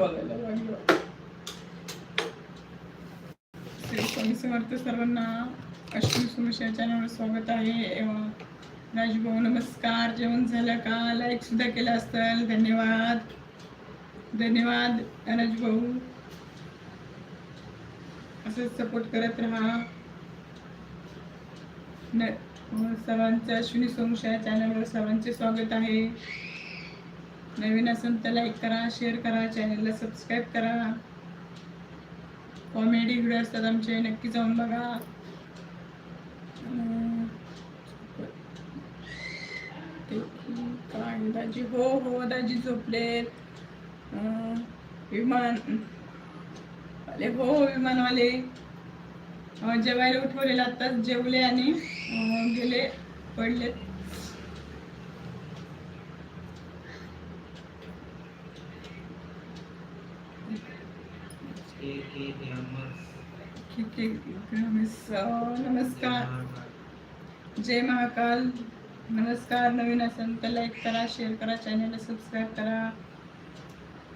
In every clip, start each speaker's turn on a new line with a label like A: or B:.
A: लागलो श्री स्वामी समर्थ सर्वांना अश्विनी सुमिशा चॅनलवर स्वागत आहे. राजभाऊ नमस्कार. जेवण झालं का? लाईक सुद्धा केलं असेल. धन्यवाद. धन्यवाद राजभाऊ असंच सपोर्ट करत राहा. न सर्वांचं अश्विनी सोमशा चॅनलवर सर्वांचे स्वागत आहे. नवीन असेल तर लाईक करा शेअर करा चॅनलला सबस्क्राईब करा. कॉमेडी व्हिडिओ असतात आमचे नक्की जाऊन बघा. ते काय दाजी हो हो दाजी झोपलेत. विमान. आले हो, हो विमानवाले. जेवायला उठवलेलं आत्ताच जेवले आणि गेले पडलेत. नमस्कार जय महाकाल नमस्कार नवीन असेल तर लाईक करा शेअर करा चॅनलला सबस्क्राईब करा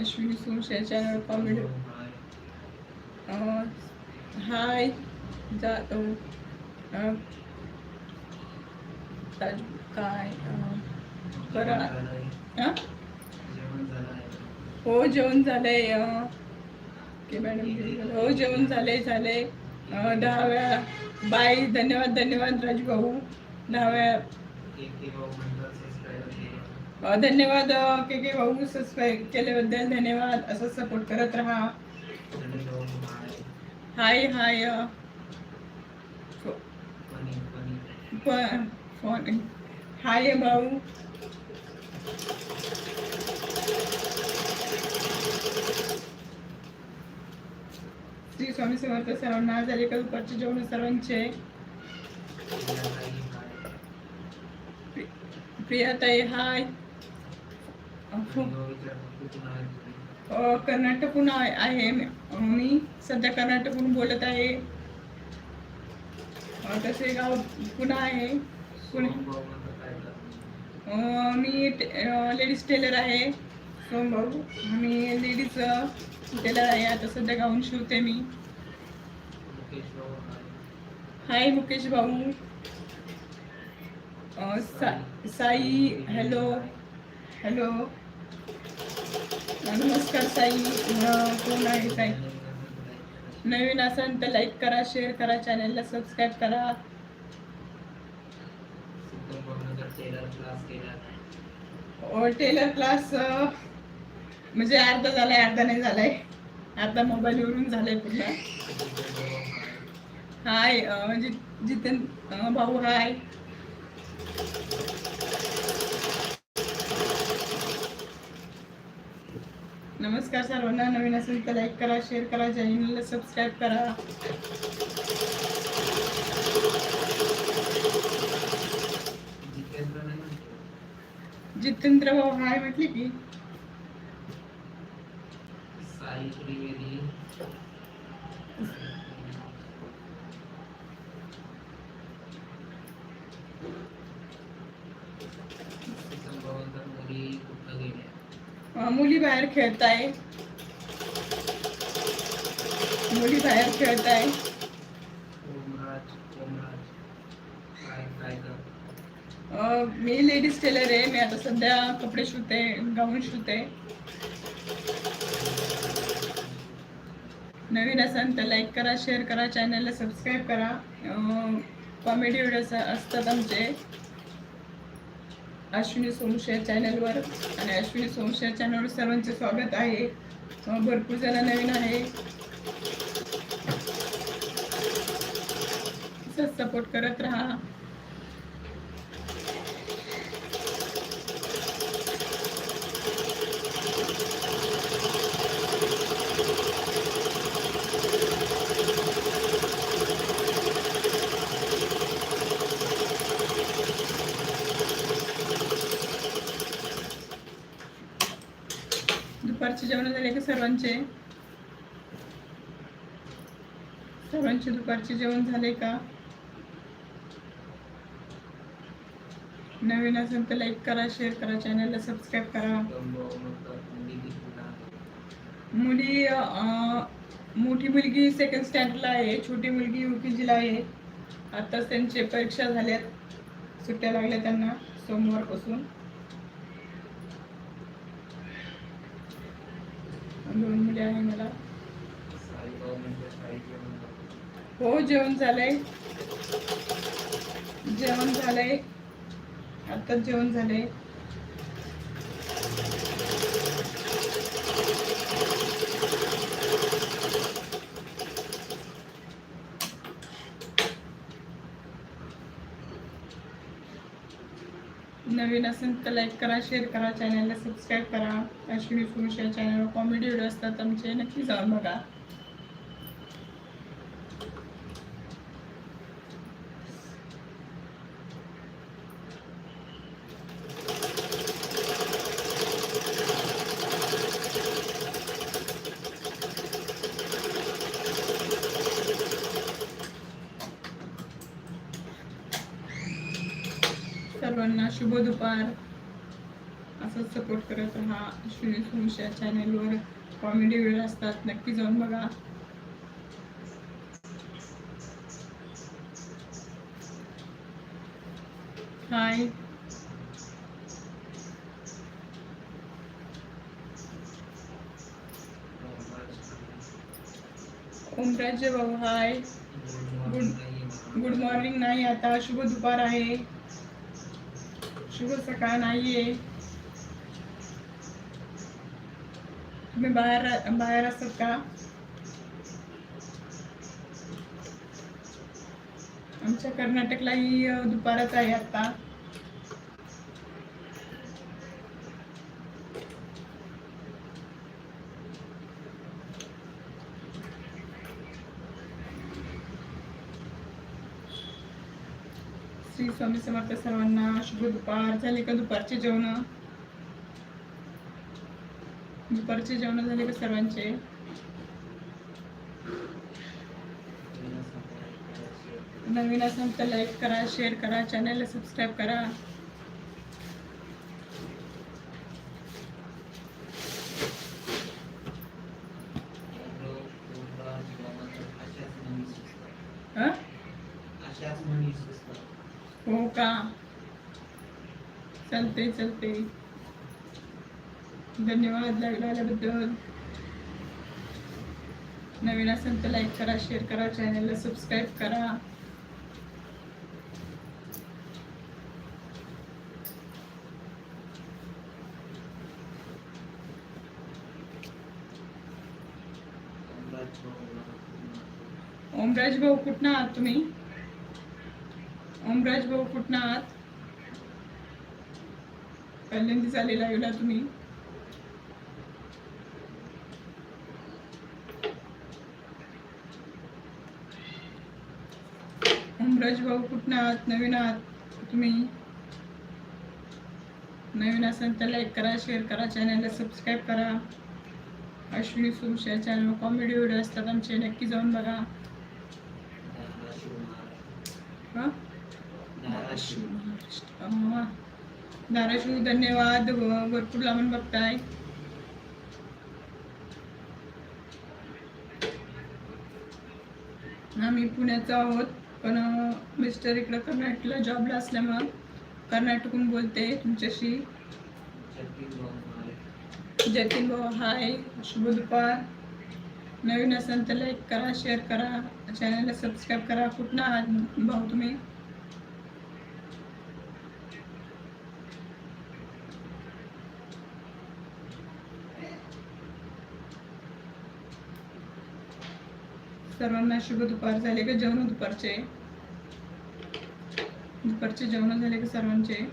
A: अश्विनी सोमशा चॅनल कॉमेडी हाय ताज- काय करा हा? हो जेवण झालंय मॅडम. हो जेवण झाले झाले दहा वेळा. बाय धन्यवाद धन्यवाद राजभाऊ. दहा वेळा. धन्यवाद के के भाऊ सबस्क्राईब केल्याबद्दल धन्यवाद. असं सपोर्ट करत राहा. हाय हाय फोन हाय भाऊ. श्री स्वामी समर्थ सर्वांना झाले का दुपारचे जेवण सर्वांचे. प्रियाताई हाय. अ, कर्नाटकहून आहे मी सध्या कर्नाटकहून बोलत आहे. तसे गाव पुन्हा आहे. मी लेडीज टेलर आहे. सोमभाऊ मी लेडीज टेलर आहे. आता सध्या गाऊन शिवते मी. हाय मुकेश भाऊ. सा- साई हॅलो. हॅलो. नमस्कार साई. कोण आहे साई? नवीन असाल तर लाईक करा शेअर करा चॅनलला सबस्क्राईब करा. टेलर क्लास म्हणजे अर्धा झालाय अर्धा नाही झालाय. आता मोबाईलवरून झालाय पुन्हा हाय म्हणजे जितेन भाऊ हाय. नमस्कार सर्वांना नवीन असेल तर लाईक करा शेअर करा चॅनलला सबस्क्राईब करा. जितेंद्र भाऊ हाय म्हटले की.
B: मुली बाहेर खेळत
A: आहे मुली बाहेर
B: खेळत
A: आहे मी लेडीज टेलर आहे. मी आता सध्या कपडे शिवते गाऊन शिवते. नवीन असाल तर लाईक करा शेअर करा चॅनलला सबस्क्राईब करा. कॉमेडी व्हिडिओ असतात आमचे. अश्विनी सोमशेर चॅनलवर आणि अश्विनी सोमशेर चॅनलवर सर्वांचे स्वागत आहे. भरपूर जण नवीन आहे. सपोर्ट करत राहा दुपारचे जेवण झाले का सर्वांचे. सर्वांचे दुपारचे जेवण झाले का? नवीन असेल तर लाईक करा शेअर करा चॅनलला सबस्क्राईब करा. मुली मोठी मुलगी सेकंड स्टँडला आहे छोटी मुलगी यू के जीला आहे. आताच त्यांचे परीक्षा झाल्यात. सुट्ट्या लागल्या त्यांना सोमवारपासून. दोन मुली आहे मला. हो जेवण झालंय. जेवण झालंय. आत्ताच जेवण झालंय. नवीन असेल तर लाईक करा शेअर करा चॅनलला सबस्क्राईब करा. अश्विनी पुरुष या चॅनलवर कॉमेडी व्हिडिओ असतात आमचे. नक्की जाऊन बघा सर्वांना शुभ दुपार असंच सपोर्ट करत राहा अश्विनी पुरुष या कॉमेडी वेळ असतात नक्की जाऊन बघा. हाय ओमराजे भाऊ हाय गुड गुड मॉर्निंग नाही आता. शुभ दुपार आहे. शुभ सकाळ नाहीये तुम्ही बाहेर बाहेर असत का आमच्या कर्नाटकलाही दुपारच आहे आता स्वामी समर्थ सर्वांना शुभ दुपार. झाले का दुपारचे जेवण? दुपारचे जेवण झाले का सर्वांचे? नवीन असेल तर लाईक करा शेअर करा चॅनलला सबस्क्राईब करा हं? हो का चालते चालते धन्यवाद लाईव्ह आल्याबद्दल नवीन असेल तर लाईक करा शेअर करा चॅनलला सबस्क्राईब करा. ओमराज भाऊ कुठनं आहात तुम्ही? ओमराज भाऊ कुठनं आहात? पहिल्यांदा झालेला लाईव्हला तुम्ही? ओमराज भाऊ कुठनं आहात? नवीन आहात? तुम्ही? नवीन असेल तर लाईक करा शेअर करा चॅनलला सबस्क्राईब करा. अश्विनी सुरुश या चॅनलवर कॉमेडी व्हिडिओ असतात आमचे नक्की जाऊन बघा. धाराशिव धन्यवाद. भरपूर लांबून बघताय. आम्ही पुण्याचा आहोत. पण मिस्टर इकडं कर्नाटकला जॉबला असल्यामुळं कर्नाटकून बोलते तुमच्याशी. जतीन भाऊ हाय शुभ दुपार. नवीन असेल तर लाईक करा शेअर करा. चॅनलला सबस्क्राईब करा. कुठनं आहात भाऊ तुम्ही? सर्वांना शुभ दुपार झाले का जेवण दुपारचे? दुपारचे जेवण झाले का सर्वांचे?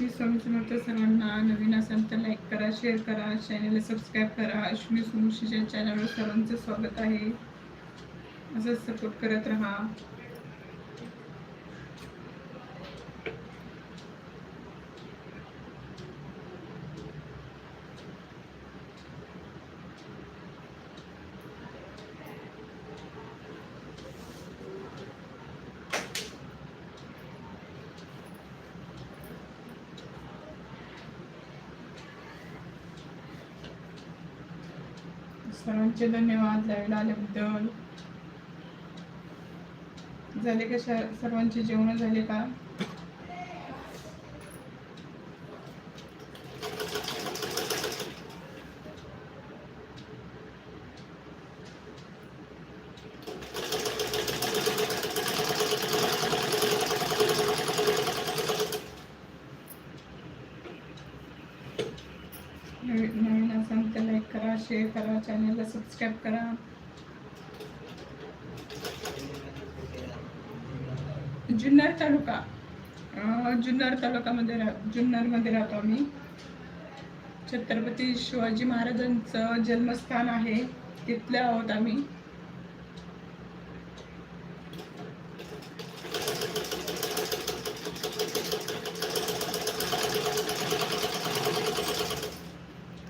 A: श्री स्वामी समर्थ सर्वांना नवीन असाल तर लाईक करा शेअर करा चॅनलला सबस्क्राईब करा. अश्विनी सुमुशीच्या चॅनलवर सर्वांचं स्वागत आहे. असंच सपोर्ट करत राहा. सर्वांचे धन्यवाद लाईव्हला आल्याबद्दल. झाले का सर्वांचे जेवण झाले का नवीन नवीन असाल तर लाईक करा शेअर करा चॅनलला सबस्क्राईब करा. जुन्नर तालुका. जुन्नर तालुकामध्ये राह जुन्नरमध्ये राहतो आम्ही. छत्रपती शिवाजी महाराजांचं जन्मस्थान आहे. तिथले आहोत आम्ही.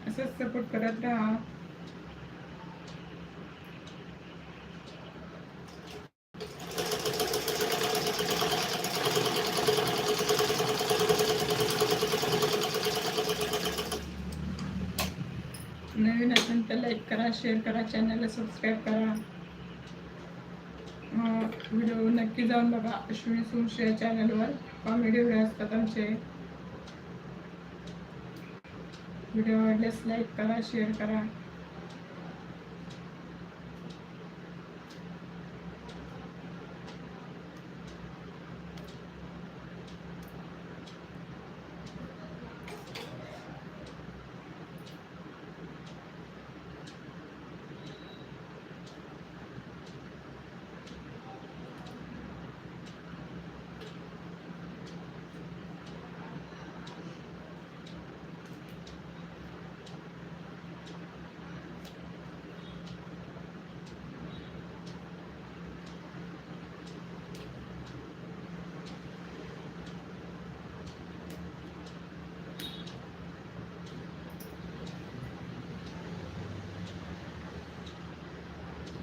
A: असंच सपोर्ट करत राहा नवीन असेल तर लाईक करा शेअर करा चॅनलला सबस्क्राईब करा. व्हिडिओ नक्की जाऊन बघा अश्विनी सुमशी या चॅनलवर कॉमेडी व्हिडिओ असतात आमचे. व्हिडिओ आवडल्यास लाईक करा शेअर करा.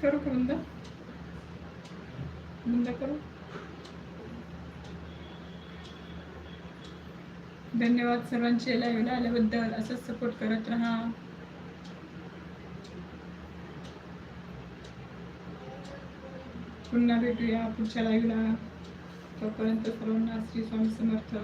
A: करू का बंद बंद करू? धन्यवाद सर्वांचे लाईव्हला आल्याबद्दल. असंच सपोर्ट करत राहा. पुन्हा भेटूया पुढच्या लाईव्हला तोपर्यंत सर्वांना श्री स्वामी समर्थ.